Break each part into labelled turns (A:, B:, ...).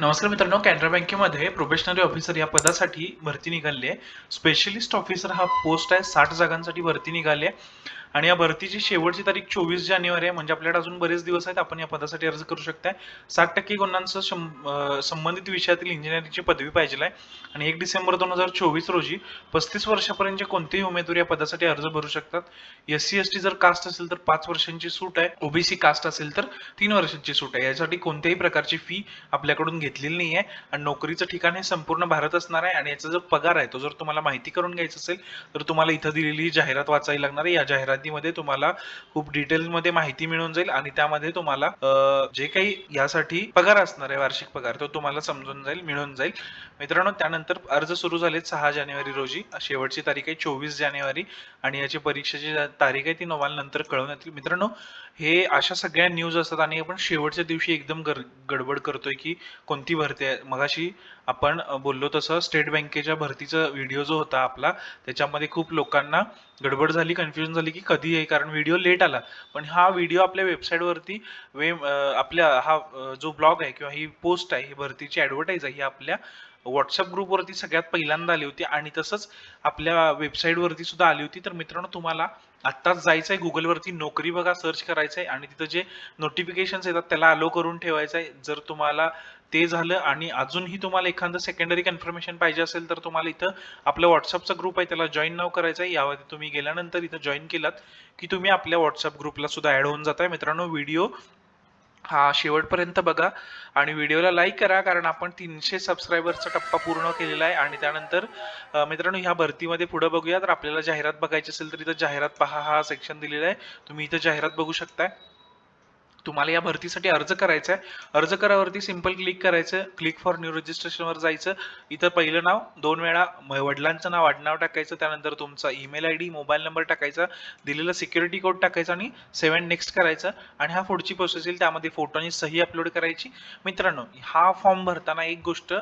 A: नमस्कार मित्रांनो कॅनरा बँकेमध्ये प्रोबेशनरी ऑफिसर या पदासाठी भरती निघाली आहे. स्पेशलिस्ट ऑफिसर हा पोस्ट आहे. साठ जागांसाठी भरती निघाली आहे. आणि या भरतीची शेवटची तारीख चोवीस जानेवारी आहे. म्हणजे आपल्याकडे अजून बरेच दिवस आहेत. आपण या पदासाठी अर्ज करू शकताय. साठ टक्के गुणांचं संबंधित विषयातील इंजिनिअरिंगची पदवी पाहिजे आहे. आणि एक डिसेंबर दोन हजार चोवीस रोजी पस्तीस वर्षापर्यंतचे कोणतेही उमेदवार या पदासाठी अर्ज भरू शकतात. एस सी एस टी जर कास्ट असेल तर पाच वर्षांची सूट आहे. ओबीसी कास्ट असेल तर तीन वर्षांची सूट आहे. यासाठी कोणत्याही प्रकारची फी आपल्याकडून घेतलेली नाही आहे. आणि नोकरीचं ठिकाण हे संपूर्ण भारत असणार आहे. आणि याचा जो पगार आहे तो जर तुम्हाला माहिती करून घ्यायचा असेल तर तुम्हाला इथं दिलेली जाहिरात वाचावी लागणार आहे. या जाहिरात यादीमध्ये तुम्हाला खूप डिटेलमध्ये माहिती मिळून जाईल आणि त्यामध्ये तुम्हाला जे काही यासाठी पगार असणार आहे वार्षिक पगार तो तुम्हाला समजून जाईल मिळून जाईल. मित्रांनो त्यानंतर अर्ज सुरू झाले सहा जानेवारी रोजी. शेवटची तारीख आहे चोवीस जानेवारी आणि याची परीक्षेची तारीख आहे ती नोवाल नंतर कळवण्यात येईल. मित्रांनो हे अशा सगळ्या न्यूज असतात आणि आपण शेवटच्या दिवशी एकदम गडबड करतोय की कोणती भरती आहे. मगाशी आपण बोललो तसं स्टेट बँकेच्या भरतीचा व्हिडिओ जो होता आपला त्याच्यामध्ये खूप लोकांना गडबड झाली कन्फ्युजन झाली की कधी आहे? कारण व्हिडिओ लेट आला. पण हा व्हिडिओ आपल्या वेबसाईटवरती वे आपल्या हा जो ब्लॉग आहे किंवा ही पोस्ट आहे ही भरतीची ॲडव्हर्टाईज आहे ही आपल्या व्हॉट्सअप ग्रुपवरती सगळ्यात पहिल्यांदा आली होती. आणि तसंच आपल्या वेबसाईटवरती सुद्धा आली होती. तर मित्रांनो तुम्हाला आत्ताच जायचं आहे गुगलवरती नोकरी बघा सर्च करायचं आहे आणि तिथं जे नोटिफिकेशन्स येतात त्याला अलो करून ठेवायचं आहे जर तुम्हाला ते झालं आणि अजूनही तुम्हाला एखादं सेकंडरी कन्फर्मेशन पाहिजे असेल तर तुम्हाला इथं आपलं व्हॉट्सअपचा ग्रुप आहे त्याला जॉईन नाव करायचं आहे. यावर तुम्ही गेल्यानंतर इथं जॉईन केलात की तुम्ही आपल्या व्हॉट्सअप ग्रुपला सुद्धा ॲड होऊन जाताय. मित्रांनो व्हिडिओ हा शेवटपर्यंत बघा आणि व्हिडिओला लाईक करा कारण आपण तीनशे सबस्क्रायबरचा टप्पा पूर्ण केलेला आहे आणि त्यानंतर मित्रांनो ह्या भरतीमध्ये पुढे बघूया तर आपल्याला जाहिरात बघायची असेल तर इथं जाहिरात पहा हा सेक्शन दिलेला आहे. तुम्ही इथं जाहिरात बघू शकताय. तुम्हाला या भरतीसाठी अर्ज करायचा आहे. अर्ज करावरती सिंपल क्लिक करायचं. क्लिक फॉर न्यू रजिस्ट्रेशनवर जायचं. इथं पहिलं नाव दोन वेळा वडिलांचं नाव आडनाव टाकायचं. त्यानंतर तुमचा email I D mobile number टाकायचा. दिलेला सिक्युरिटी कोड टाकायचा आणि सेवन नेक्स्ट करायचं. आणि हा पुढची प्रोसेस येईल. त्यामध्ये फोटो आणि सही अपलोड करायची. मित्रांनो हा फॉर्म भरताना एक गोष्ट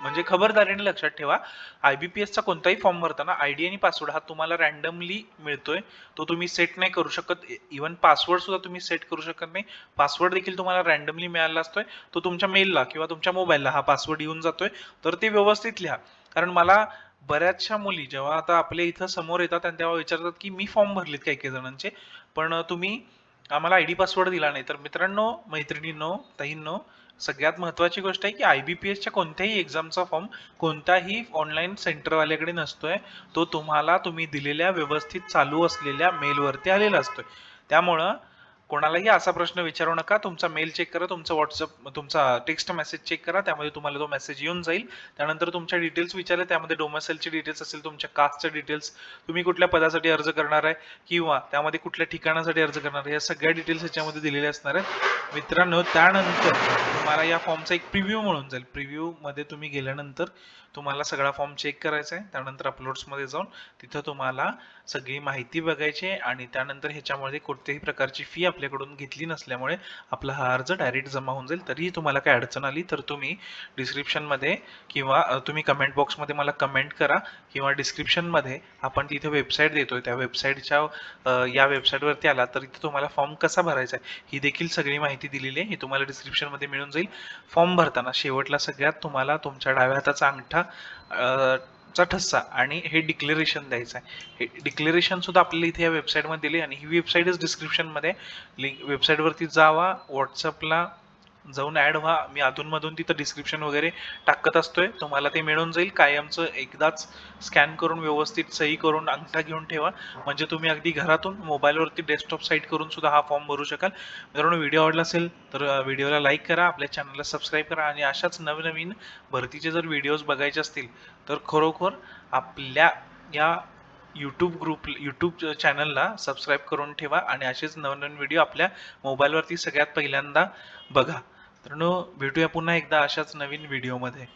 A: म्हणजे खबरदारीने लक्षात ठेवा. आय बी पी एसचा कोणताही फॉर्म भरताना आय डी आणि पासवर्ड हा तुम्हाला रॅन्डमली मिळतोय. तो तुम्ही सेट नाही करू शकत. इवन पासवर्ड सुद्धा तुम्ही सेट करू शकत नाही. पासवर्ड देखील तुम्हाला रॅन्डमली मिळाला असतोय. तो तुमच्या मेलला किंवा तुमच्या मोबाईलला हा पासवर्ड येऊन जातोय. तर ते व्यवस्थित लिहा. कारण मला बऱ्याचशा मुली जेव्हा आता आपल्या इथं समोर येतात आणि तेव्हा विचारतात की मी फॉर्म भरलेत काही काही जणांचे. पण तुम्ही आम्हाला आय डी पासवर्ड दिला नाही. तर मित्रांनो मैत्रिणींनो ताईंनो सगळ्यात महत्त्वाची गोष्ट आहे की आय बी पी एसच्या कोणत्याही एक्झामचा फॉर्म कोणताही ऑनलाईन सेंटरवाल्याकडे नसतोय. तो तुम्हाला तुम्ही दिलेल्या व्यवस्थित चालू असलेल्या मेलवरती आलेला असतोय. त्यामुळं कोणालाही असा प्रश्न विचारू नका. तुमचा मेल चेक करा तुमचा व्हॉट्सअप तुमचा टेक्स्ट मेसेज चेक करा त्यामध्ये तुम्हाला तो मेसेज येऊन जाईल. त्यानंतर तुमच्या डिटेल्स विचारले त्यामध्ये डोमेसेलचे डिटेल्स असेल तुमच्या कास्टचे डिटेल्स तुम्ही कुठल्या पदासाठी अर्ज करणार आहे किंवा त्यामध्ये कुठल्या ठिकाणासाठी अर्ज करणार आहे या सगळ्या डिटेल्स याच्यामध्ये दिलेल्या असणार आहेत. मित्रांनो त्यानंतर तुम्हाला या फॉर्मचा एक प्रिव्ह्यू मिळून जाईल. प्रिव्ह्यूमध्ये तुम्ही गेल्यानंतर तुम्हाला सगळा फॉर्म चेक करायचा आहे. त्यानंतर अपलोड्समध्ये जाऊन तिथं तुम्हाला सगळी माहिती बघायची आहे आणि त्यानंतर ह्याच्यामध्ये कोणत्याही प्रकारची फी आपल्याकडून घेतली नसल्यामुळे आपला हा अर्ज डायरेक्ट जमा होऊन जाईल. तरीही तुम्हाला काय अडचण आली तर तुम्ही डिस्क्रिप्शनमध्ये किंवा तुम्ही कमेंट बॉक्समध्ये मला कमेंट करा किंवा डिस्क्रिप्शनमध्ये आपण तिथे वेबसाईट देतोय. त्या वेबसाईटच्या या वेबसाईटवरती आला तर इथे तुम्हाला फॉर्म कसा भरायचा आहे ही देखील सगळी माहिती दिलेली आहे. ही तुम्हाला डिस्क्रिप्शनमध्ये मिळून जाईल. फॉर्म भरताना शेवटला सगळ्यात तुम्हाला तुमच्या डाव्या हाताचा अंगठा चा ठस्सा आणि हे डिक्लेरेशन द्यायचं आहे. हे डिक्लेरेशन सुद्धा आपल्याला इथे या वेबसाईटमध्ये दिली आणि ही वेबसाईटच डिस्क्रिप्शनमध्ये लिंक वेबसाईटवरती जावा व्हॉट्सअपला जाऊन ऍड व्हा. मी अधूनमधून तिथं डिस्क्रिप्शन वगैरे टाकत असतोय. तुम्हाला ते मिळून जाईल. कायमचं एकदाच स्कॅन करून व्यवस्थित सही करून अंगठा घेऊन ठेवा. म्हणजे तुम्ही अगदी घरातून मोबाईलवरती डेस्कटॉप साईट करून सुद्धा हा फॉर्म भरू शकाल. मित्रांनो व्हिडिओ आवडला असेल तर व्हिडिओला लाईक करा. आपल्या चॅनलला सबस्क्राईब करा. आणि अशाच नवनवीन भरतीचे जर व्हिडिओज बघायचे असतील तर खरोखर आपल्या या यूट्यूब ग्रुप यूट्यूब चॅनलला सबस्क्राईब करून ठेवा. आणि असेच नवनवीन व्हिडिओ आपल्या मोबाईलवरती सगळ्यात पहिल्यांदा बघा. तर भेटूया पुन्हा एकदा अशाच नवीन व्हिडिओमध्ये